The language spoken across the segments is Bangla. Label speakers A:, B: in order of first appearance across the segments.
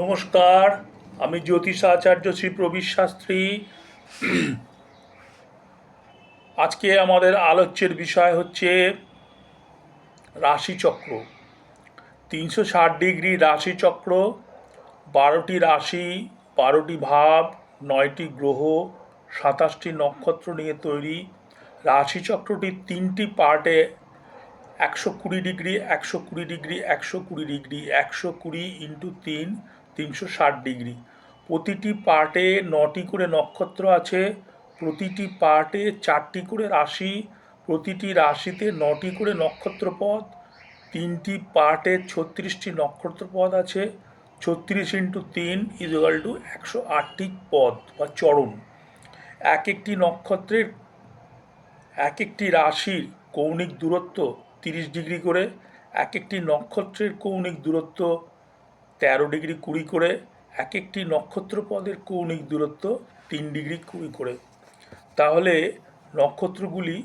A: নমস্কার, আমি জ্যোতিষ আচার্য শ্রী প্রবীর শাস্ত্রী। আজকে আমাদের আলোচ্যের বিষয় হচ্ছে রাশিচক্র। তিনশো ষাট ডিগ্রি রাশিচক্র, বারোটি রাশি, বারোটি ভাব, নয়টি গ্রহ, সাতাশটি নক্ষত্র নিয়ে তৈরি। রাশিচক্রটি তিনটি পার্টে একশো কুড়ি ডিগ্রি, একশো কুড়ি ডিগ্রি, একশো কুড়ি ডিগ্রি, একশো কুড়ি ইন্টু তিন তিনশো ষাট ডিগ্রি। প্রতিটি পার্টে নটি করে নক্ষত্র আছে, প্রতিটি পার্টে চারটি করে রাশি, প্রতিটি রাশিতে নটি করে নক্ষত্রপদ, তিনটি পার্টে ছত্রিশটি নক্ষত্রপদ আছে, ছত্রিশ ইন্টু তিন ইজুয়াল টু একশো আটটি পদ বা চরণ। এক একটি নক্ষত্রের এক একটি রাশির কৌণিক দূরত্ব তিরিশ ডিগ্রি করে, এক একটি নক্ষত্রের কৌণিক দূরত্ব তেরো ডিগ্রি কুড়ি করে এক একটি নক্ষত্রপদের কৌণিক দূরত্ব তিন ডিগ্রি কুড়ি করে। তাহলে নক্ষত্রগুলি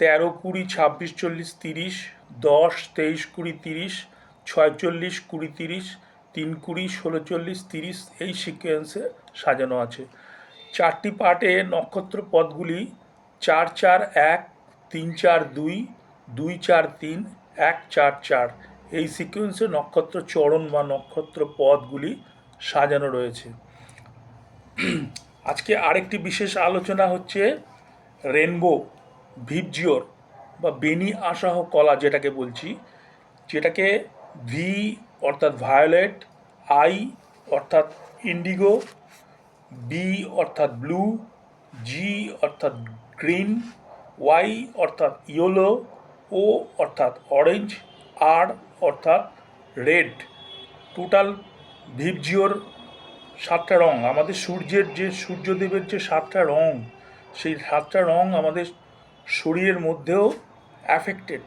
A: তেরো কুড়ি ছাব্বিশ চল্লিশ তিরিশ, দশ তেইশ কুড়ি তিরিশ ছয়চল্লিশ কুড়ি তিরিশ, তিন কুড়ি ষোলো চল্লিশ তিরিশ এই সিকোয়েন্সে সাজানো আছে। চারটি পার্টে নক্ষত্র পদগুলি চার চার এক, তিন চার দুই দুই চার তিন, এক চার চার। এই সিকোয়েন্সে নক্ষত্র চরণ বা নক্ষত্র পদগুলি সাজানো রয়েছে। আজকে আরেকটি বিশেষ আলোচনা হচ্ছে রেনবো ভিপজিওর বা বেনি আসাহ কলা যেটাকে বলছি, যেটাকে ভি অর্থাৎ ভায়োলেট আই অর্থাৎ ইন্ডিগো বি অর্থাৎ ব্লু জি অর্থাৎ গ্রিন ওয়াই অর্থাৎ ইয়েলো ও অর্থাৎ অরেঞ্জ আর অর্থাৎ রেড, টোটাল ভিপজিওর সাতটা রং, আমাদের সূর্যের যে, সূর্যদেবের যে সাতটা রং, সেই সাতটা রং আমাদের শরীরের মধ্যেও অ্যাফেক্টেড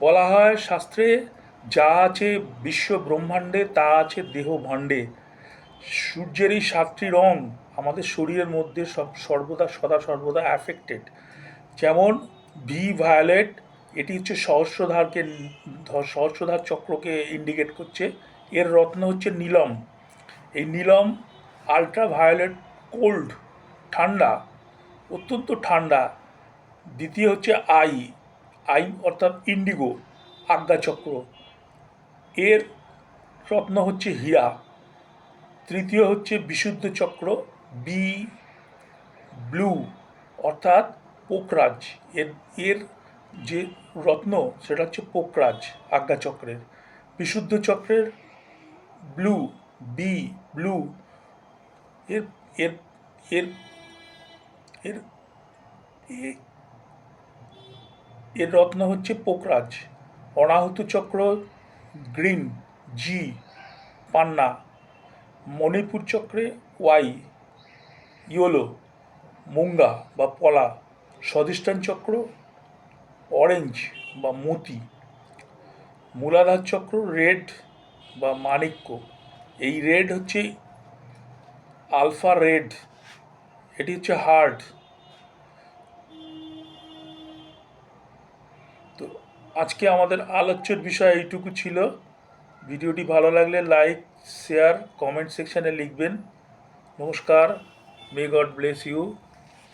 A: বলা হয় শাস্ত্রে, যা আছে বিশ্ব ব্রহ্মাণ্ডে, তা আছে দেহ ভাণ্ডে। সূর্যের এই সাতটি রং আমাদের শরীরের মধ্যে সব সর্বদা, সদা সর্বদা অ্যাফেক্টেড যেমন, ভি ভায়োলেট এটি হচ্ছে সহস্রধারকে সহস্রধার চক্রকে ইন্ডিকেট করছে। এর রত্ন হচ্ছে নীলম। এই নীলম আলট্রা ভায়োলেট কোল্ড ঠান্ডা, অত্যন্ত ঠান্ডা। দ্বিতীয় হচ্ছে আই। আই অর্থাৎ ইন্ডিগো আজ্ঞাচক্র এর রত্ন হচ্ছে হীরা তৃতীয় হচ্ছে বিশুদ্ধ চক্র, বি, ব্লু অর্থাৎ পোকরাজ। এর এর যে রত্ন, সেটা হচ্ছে পোকরাজ আজ্ঞাচক্রের বিশুদ্ধ চক্রের ব্লু বি ব্লু এর এর এর এর এর রত্ন হচ্ছে পোকরাজ অনাহুত চক্র, গ্রিন জি পান্না। মণিপুর চক্রে ওয়াই ইয়োলো মুঙ্গা বা পলা। স্বধিষ্ঠান চক্র অরেঞ্জ বা মতি, মূলাধার চক্র রেড বা মাণিক্য, এই রেড হচ্ছে আলফা রেড এটি হচ্ছে হার্ড তো আজকে আমাদের আলোচ্যের বিষয় এইটুকু ছিল। ভিডিওটি ভালো লাগলে লাইক শেয়ার কমেন্ট সেকশানে লিখবেন। নমস্কার মে গড ব্লেস ইউ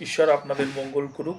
A: ঈশ্বর আপনাদের মঙ্গল করুক।